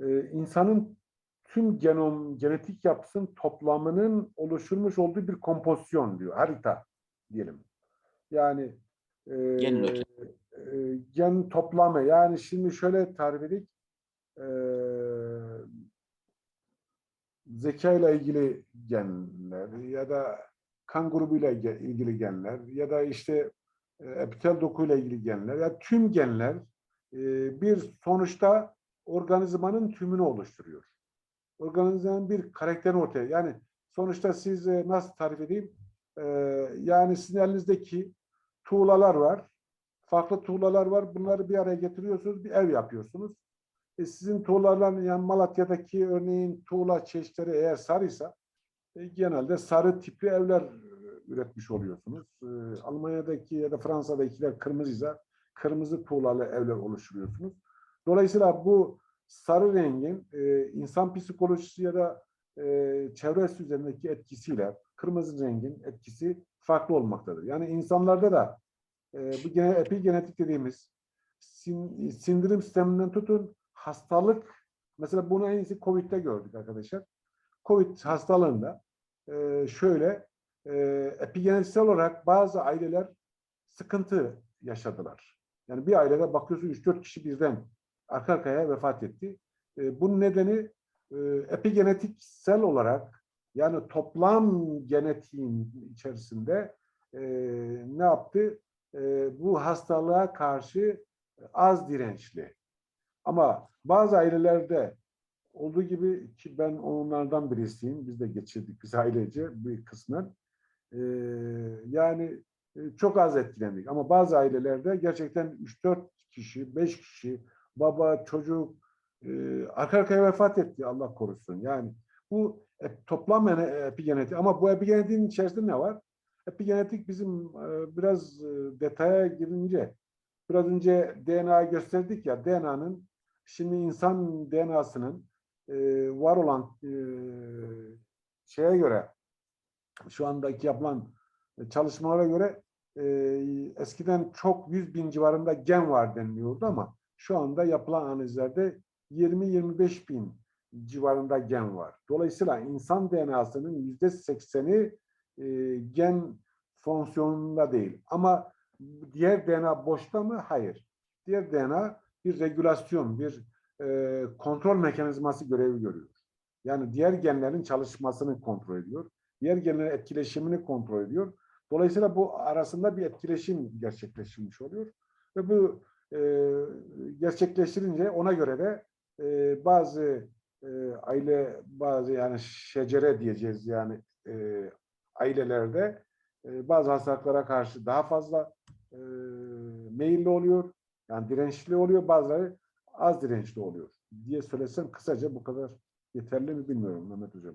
e, insanın tüm genom, genetik yapısının toplamının oluşturmuş olduğu bir kompozisyon diyor, harita diyelim. Yani e, Gen e, gen toplamı. Yani şimdi şöyle tarif edeyim. E, zeka ile ilgili genler ya da kan grubuyla ilgili genler ya da işte e, epitel dokuyla ilgili genler ya tüm genler e, bir sonuçta organizmanın tümünü oluşturuyor. Organizmanın bir karakterini ortaya. Yani sonuçta siz e, nasıl tarif edeyim? E, yani sizin elinizdeki tuğlalar var. Farklı tuğlalar var. Bunları bir araya getiriyorsunuz. Bir ev yapıyorsunuz. E, sizin tuğlaların yani Malatya'daki örneğin tuğla çeşitleri eğer sarıysa e, genelde sarı tipli evler e, üretmiş oluyorsunuz. E, Almanya'daki ya da Fransa'dakiler kırmızıysa kırmızı tuğlalı evler oluşturuyorsunuz. Dolayısıyla bu sarı rengin e, insan psikolojisi ya da e, çevresi üzerindeki etkisiyle kırmızı rengin etkisi farklı olmaktadır. Yani insanlarda da e, bu gene epigenetik dediğimiz sin- sindirim sisteminden tutun hastalık mesela bunu en iyisi Covid'de gördük arkadaşlar. Covid hastalığında e, şöyle e, epigenetiksel olarak bazı aileler sıkıntı yaşadılar. Yani bir ailede bakıyorsun 3-4 kişi birden arka arkaya vefat etti. E, bunun nedeni e, epigenetiksel olarak yani toplam genetiğin içerisinde e, ne yaptı? E, bu hastalığa karşı az dirençli. Ama bazı ailelerde olduğu gibi ki ben onlardan birisiyim. Biz de geçirdik biz ailece bir kısmen. Ee, yani e, çok az etkilendik. Ama bazı ailelerde gerçekten 3-4 kişi, 5 kişi, baba, çocuk e, arka arkaya vefat etti Allah korusun. Yani bu toplam ene- epigenetik ama bu epigenetiğin içerisinde ne var? Epigenetik bizim e, biraz e, detaya girince biraz önce DNA gösterdik ya DNA'nın şimdi insan DNA'sının e, var olan e, şeye göre şu andaki yapılan çalışmalara göre e, eskiden çok 100 bin civarında gen var deniliyordu ama şu anda yapılan analizlerde 20-25 bin civarında gen var. Dolayısıyla insan DNA'sının yüzde 80'i e, gen fonksiyonunda değil. Ama diğer DNA boşta mı? Hayır. Diğer DNA bir regülasyon, bir e, kontrol mekanizması görevi görüyor. Yani diğer genlerin çalışmasını kontrol ediyor. Diğer genlerin etkileşimini kontrol ediyor. Dolayısıyla bu arasında bir etkileşim gerçekleşmiş oluyor. Ve bu e, gerçekleştirince ona göre de e, bazı e, aile, bazı yani şecere diyeceğiz yani e, ailelerde e, bazı hastalıklara karşı daha fazla e, meyilli oluyor. Yani dirençli oluyor. Bazıları az dirençli oluyor diye söylesem kısaca bu kadar yeterli mi bilmiyorum Mehmet Hocam.